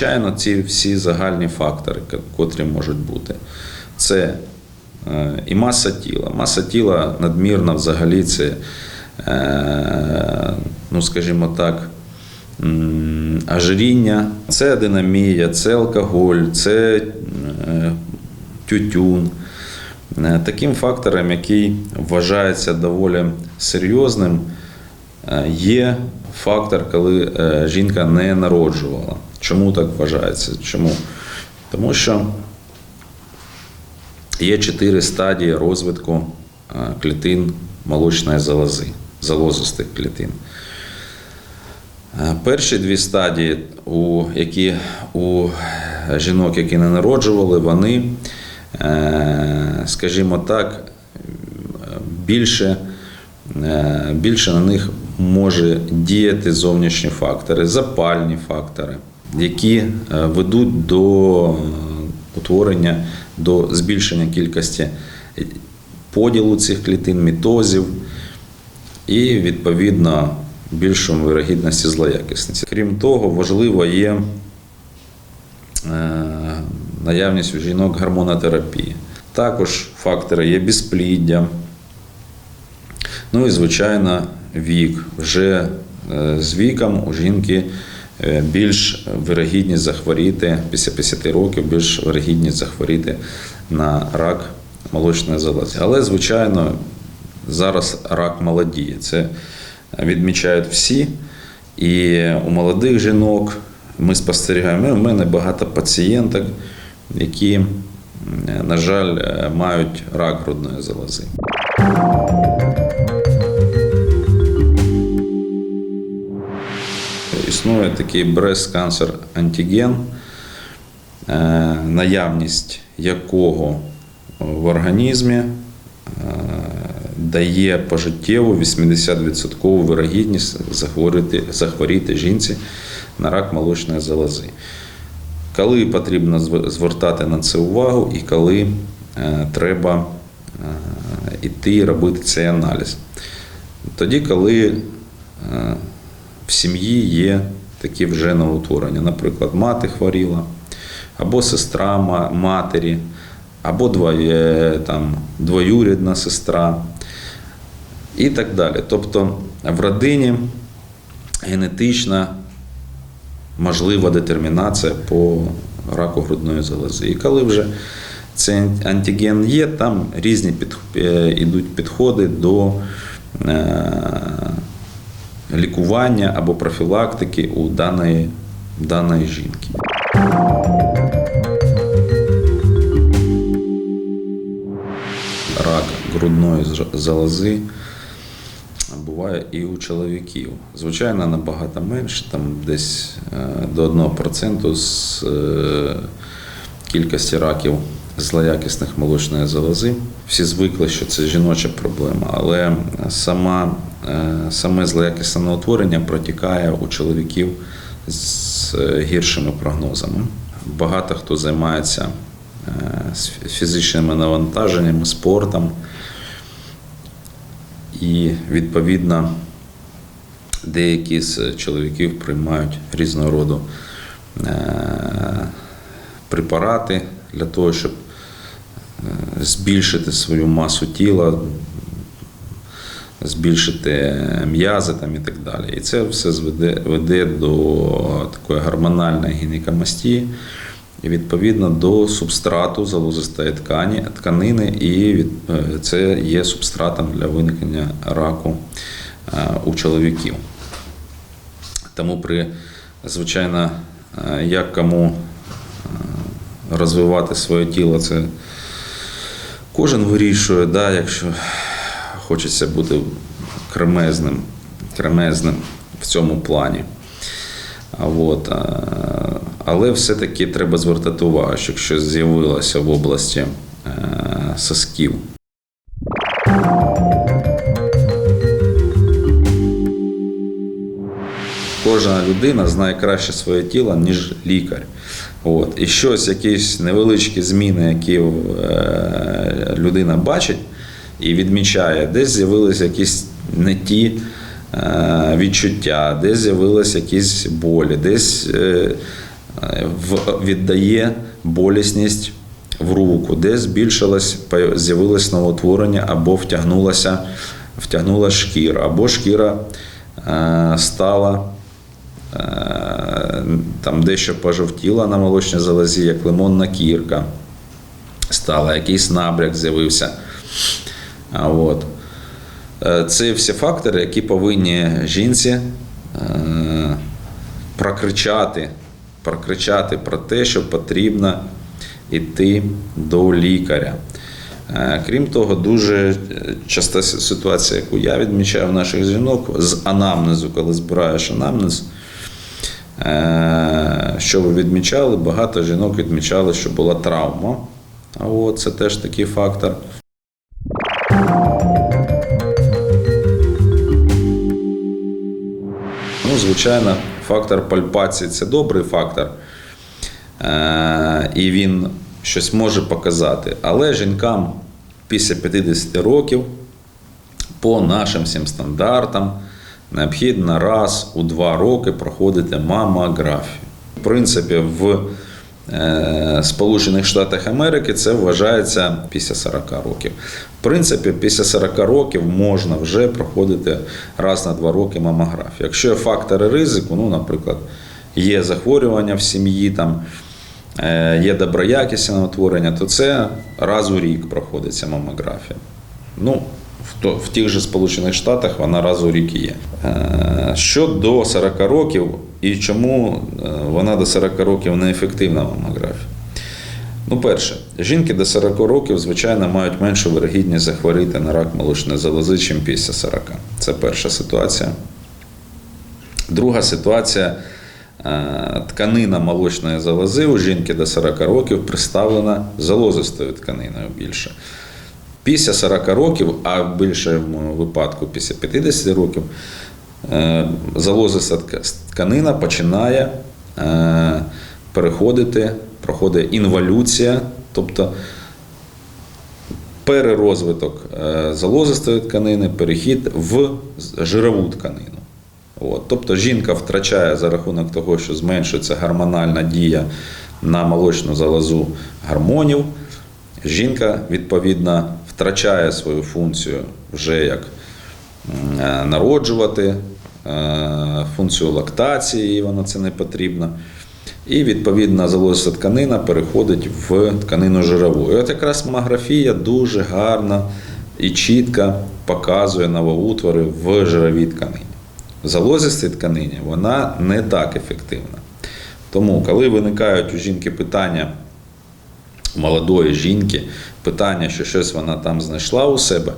звичайно, ці всі загальні фактори, котрі можуть бути. Це е, і маса тіла. Маса тіла надмірна взагалі це, е, ну скажімо так, ожиріння, це динамія, це алкоголь, це е, тютюн. Таким фактором, який вважається доволі серйозним, є фактор, коли жінка не народжувала. Чому так вважається? Чому? Тому що є чотири стадії розвитку е, клітин молочної залози, залозистих клітин. Е, Перші дві стадії, у, які у жінок, які не народжували, вони, е, скажімо так, більше, більше на них може діяти зовнішні фактори, запальні фактори, які е, ведуть до е, утворення, до збільшення кількості поділу цих клітин, мітозів і відповідно більшому вирогідності злоякісності. Крім того, важливо є е, наявність у жінок гормонотерапії. Також фактори є безпліддя. Ну і, звичайно, вік. Вже з віком у жінки більш вирогідність захворіти після 50 років, більш вирогідність захворіти на рак молочної залози. Але, звичайно, зараз рак молодіє. Це відмічають всі. І у молодих жінок ми спостерігаємо. У мене багато пацієнток, які, на жаль, е, мають рак грудної залози. Існує такий breast cancer антиген, е, наявність якого в організмі е, дає пожиттєву 80% вирогідність захворіти, захворіти жінці на рак молочної залози. Коли потрібно звертати на це увагу і коли е, треба і робити цей аналіз. Тоді, коли в сім'ї є такі вже новоутворення, наприклад, мати хворіла, або сестра матері, або двоє, там, двоюрідна сестра і так далі. Тобто в родині генетична можлива детермінація по раку грудної залози. І коли вже цей антиген є, там різні під, е, ідуть підходи до е, лікування або профілактики у даної, даної жінки. Рак грудної залози буває і у чоловіків. Звичайно, набагато менше, там десь е, до 1% з е, кількості раків злоякісних молочної залози. Всі звикли, що це жіноча проблема, але сама, саме злоякісне утворення протікає у чоловіків з е, гіршими прогнозами. Багато хто займається е, фізичними навантаженнями, спортом. І відповідно деякі з чоловіків приймають різного роду е, препарати для того, щоб е, збільшити свою масу тіла, збільшити м'язи там і так далі. І це все зведе, веде до такої гормональної гінекомастії і відповідно до субстрату залозистої ткані, тканини, і від, е, це є субстратом для виникнення раку е, у чоловіків. Тому при, звичайно, е, як кому розвивати своє тіло, це кожен вирішує, да, якщо хочеться бути кремезним, кремезним в цьому плані. От, але все-таки треба звертати увагу, що якщо з'явилося в області е, сосків Кожна людина знає краще своє тіло, ніж лікар. От. І щось, якісь невеличкі зміни, які е, людина бачить і відмічає, десь з'явилися якісь не ті е, відчуття, десь з'явилися якісь болі, десь е, віддає болісність в руку, де збільшилось, з'явилось новоутворення або втягнулася, втягнула шкіра, або шкіра е, стала там дещо пожовтіла на молочній залозі, як лимонна кірка стала, якийсь набряк з'явився. От. Е, Це всі фактори, які повинні жінці е, прокричати, прокричати про те, що потрібно йти до лікаря. Е, Крім того, дуже часта ситуація, яку я відмічаю в наших жінок з анамнезу, коли збираєш анамнез. Що ви відмічали? Багато жінок відмічали, що була травма. От це теж такий фактор. Ну, звичайно, фактор пальпації це добрий фактор. Е, І він щось може показати. Але жінкам після 50 років по нашим всім стандартам необхідно раз у два роки проходити мамографію. В принципі, в Сполучених Штатах Америки це вважається після 40 років. В принципі, після 40 років можна вже проходити раз на два роки мамографію. Якщо є фактори ризику, ну, наприклад, є захворювання в сім'ї, там, е, є доброякісне утворення, то це раз у рік проходиться мамографія. Ну, в, тих же Сполучених Штатах вона раз у рік є. Е, Що до 40 років і чому е, вона до 40 років неефективна мамографія? Ну, перше, жінки до 40 років, звичайно, мають меншу вирогідність захворіти на рак молочної залози, чим після 40. Це перша ситуація. Друга ситуація. е, Тканина молочної залози у жінки до 40 років представлена залозистою тканиною більше. Після 40 років, а в більшому випадку після 50 років, залозиста тканина починає е, переходити, проходить інволюція, тобто перерозвиток е, залозистої тканини, перехід в жирову тканину. От. Тобто жінка втрачає за рахунок того, що зменшується гормональна дія на молочну залозу гормонів. Жінка, відповідно, втрачає свою функцію вже як е, народжувати, е, функцію лактації, вона це не потрібно. І відповідно залозиста тканина переходить в тканину жирову. І от якраз мамографія дуже гарно і чітко показує новоутвори в жировій тканині. В залозистій тканині вона не так ефективна. Тому, коли виникають у жінки питання, молодої жінки, питання, що щось вона там знайшла у себе,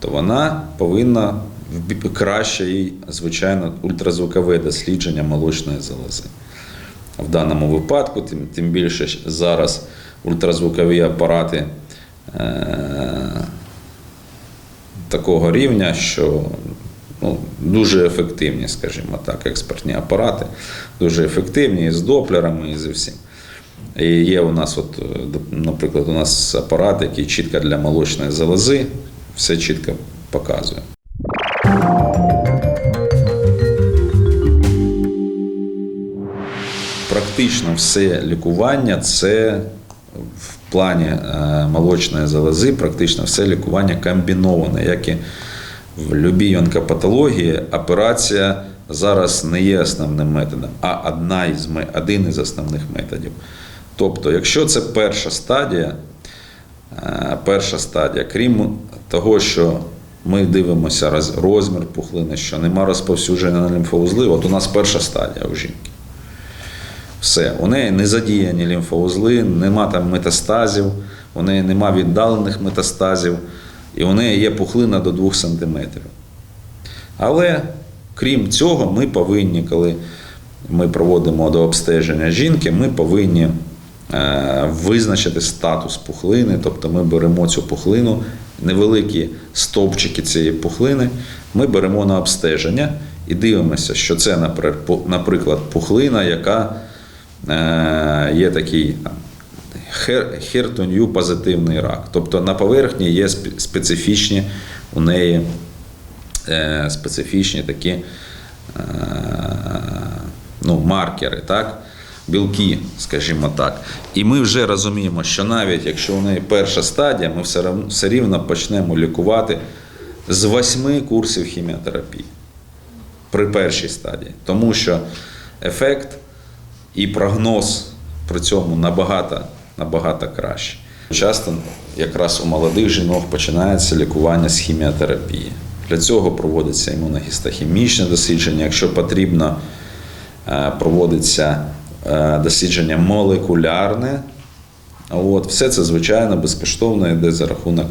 то вона повинна краще їй, звичайно, ультразвукове дослідження молочної залози. В даному випадку, тим, тим більше зараз ультразвукові апарати е, такого рівня, що ну, дуже ефективні, скажімо так, експертні апарати, дуже ефективні і з доплерами, і зі всім. І є у нас, от, е, наприклад, у нас апарат, який чітко для молочної залози, все чітко показує. Практично все лікування це в плані е, молочної залози, практично все лікування комбіноване, як і в будь-якій онкопатології операція зараз не є основним методом, а одна із, один із основних методів. Тобто, якщо це перша стадія, е, перша стадія, крім того, що ми дивимося роз- розмір пухлини, що нема розповсюдження на лімфоузли, от у нас перша стадія у жінки. Все, у неї не задіяні лімфоузли, нема там метастазів, у неї нема віддалених метастазів, і у неї є пухлина до 2 см. Але крім цього, ми повинні, коли ми проводимо до обстеження жінки, ми повинні е, визначити статус пухлини, тобто ми беремо цю пухлину, невеликі стовпчики цієї пухлини, ми беремо на обстеження і дивимося, що це, наприклад, пухлина, яка е, є такий там, хер- HER2 позитивний рак. Тобто на поверхні є спе- специфічні у неї е, специфічні такі е, ну, маркери. Так? Білки, скажімо так. І ми вже розуміємо, що навіть якщо у неї перша стадія, ми все, рівно почнемо лікувати з восьми курсів хіміотерапії при першій стадії. Тому що ефект і прогноз при цьому набагато, набагато краще. Часто якраз у молодих жінок починається лікування з хіміотерапії. Для цього проводиться імуногістохімічне дослідження. Якщо потрібно, е, проводиться дослідження молекулярне. От, все це, звичайно, безкоштовно йде за рахунок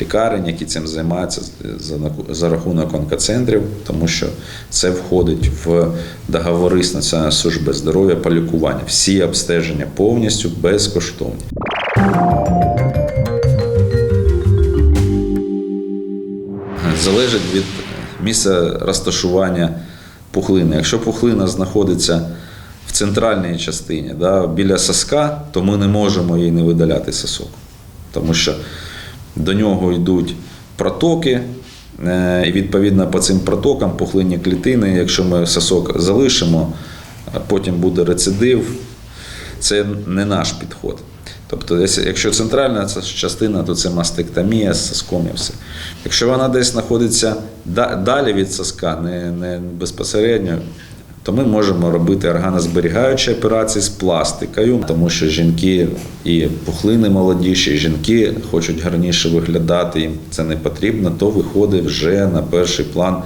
лікарень, які цим займаються за, рахунок онкоцентрів, тому що це входить в договори з Національною службою здоров'я по лікуванню. Всі обстеження повністю безкоштовні. Залежить від місця розташування пухлини. Якщо пухлина знаходиться в центральній частині, да, біля соска, то ми не можемо їй не видаляти сосок. Тому що до нього йдуть протоки, е, і відповідно по цим протокам пухлинні клітини, якщо ми сосок залишимо, потім буде рецидив, це не наш підход. Тобто, якщо центральна частина, то це мастектомія з соском і все. Якщо вона десь знаходиться далі від соска, не, не безпосередньо, то ми можемо робити органозберігаючі операції з пластикою, тому що жінки і пухлини молодіші, жінки хочуть гарніше виглядати, їм це не потрібно, то виходить вже на перший план.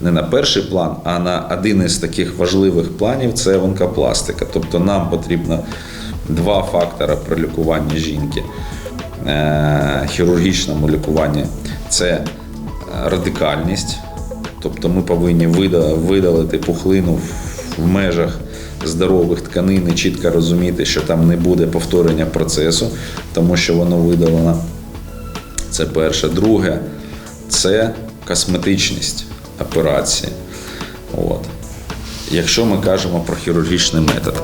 Не на перший план, а на один із таких важливих планів це онкопластика. Тобто нам потрібно два фактори при лікуванні жінки. Е, хірургічному лікуванні це радикальність, тобто ми повинні видалити пухлину в- межах здорових тканин і чітко розуміти, що там не буде повторення процесу, тому що воно видалено. Це перше. Друге це косметичність операції. От. Якщо ми кажемо про хірургічний метод.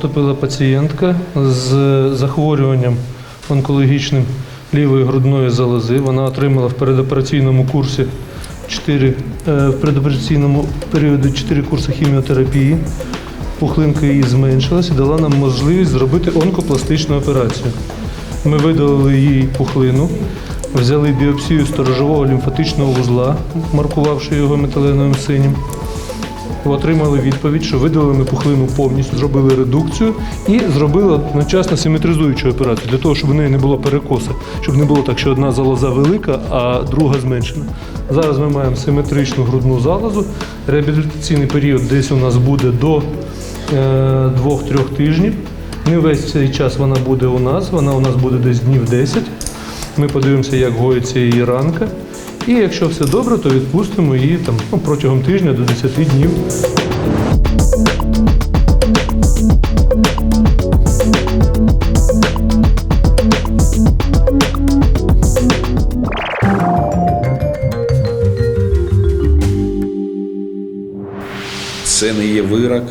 Поступила пацієнтка з захворюванням онкологічним лівої грудної залози. Вона отримала в передопераційному курсі 4, в передопераційному періоді 4 курси хіміотерапії. Пухлинка її зменшилась і дала нам можливість зробити онкопластичну операцію. Ми видалили їй пухлину, взяли біопсію сторожового лімфатичного вузла, маркувавши його метиленовим синім. Отримали відповідь, що видалили пухлину повністю, зробили редукцію і зробили одночасно симетризуючу операцію для того, щоб в неї не було перекоса, щоб не було так, що одна залоза велика, а друга зменшена. Зараз ми маємо симетричну грудну залозу. Реабілітаційний період десь у нас буде до е, 2-3 тижнів. Не весь цей час вона буде у нас, вона у нас буде десь днів 10. Ми подивимося, як гоїться її ранка. І якщо все добре, то відпустимо її там, ну, протягом тижня до 10 днів. Це не є вирок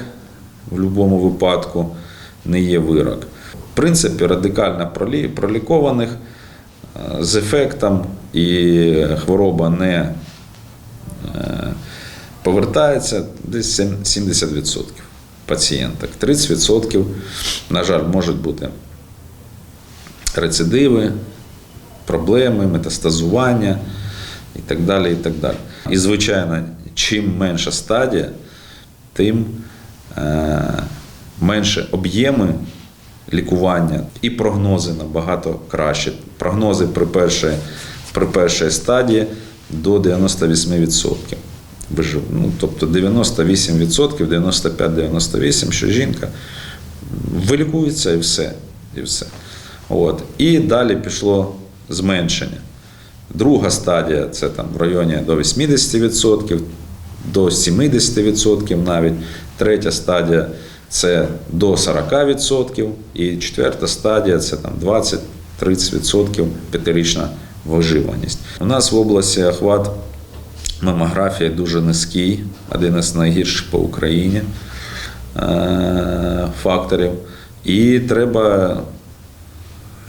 в будь-якому випадку, не є вирок. В принципі, радикально пролі- пролікованих з ефектом і хвороба не е, повертається десь 70% пацієнток. 30%, на жаль, можуть бути рецидиви, проблеми, метастазування і так далі. І, так далі. і звичайно, чим менша стадія, тим е, менше об'єми лікування і прогнози набагато краще. Прогнози при першій, при першій стадії до 98%. Вижив- Ну, тобто 98%, 95-98%, що жінка вилікується і все. І, все. От. і далі пішло зменшення. Друга стадія це там в районі до 80%, до 70% навіть. Третя стадія це до 40%, і четверта стадія це там 20-30% п'ятирічна виживаність. У нас в області охват мамографії дуже низький, один із найгірших по Україні е, факторів. І треба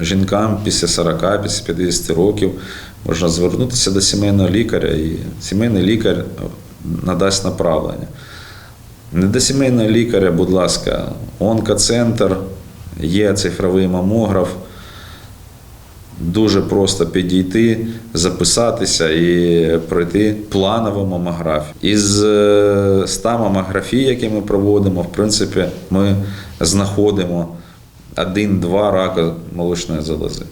жінкам після 40, після 50 років можна звернутися до сімейного лікаря, і сімейний лікар надасть направлення. Не до сімейного лікаря, будь ласка, онкоцентр, є цифровий мамограф. Дуже просто підійти, записатися і пройти планову мамографію. Із е, 100 мамографій, які ми проводимо, в принципі, ми знаходимо один-два рака молочної залози.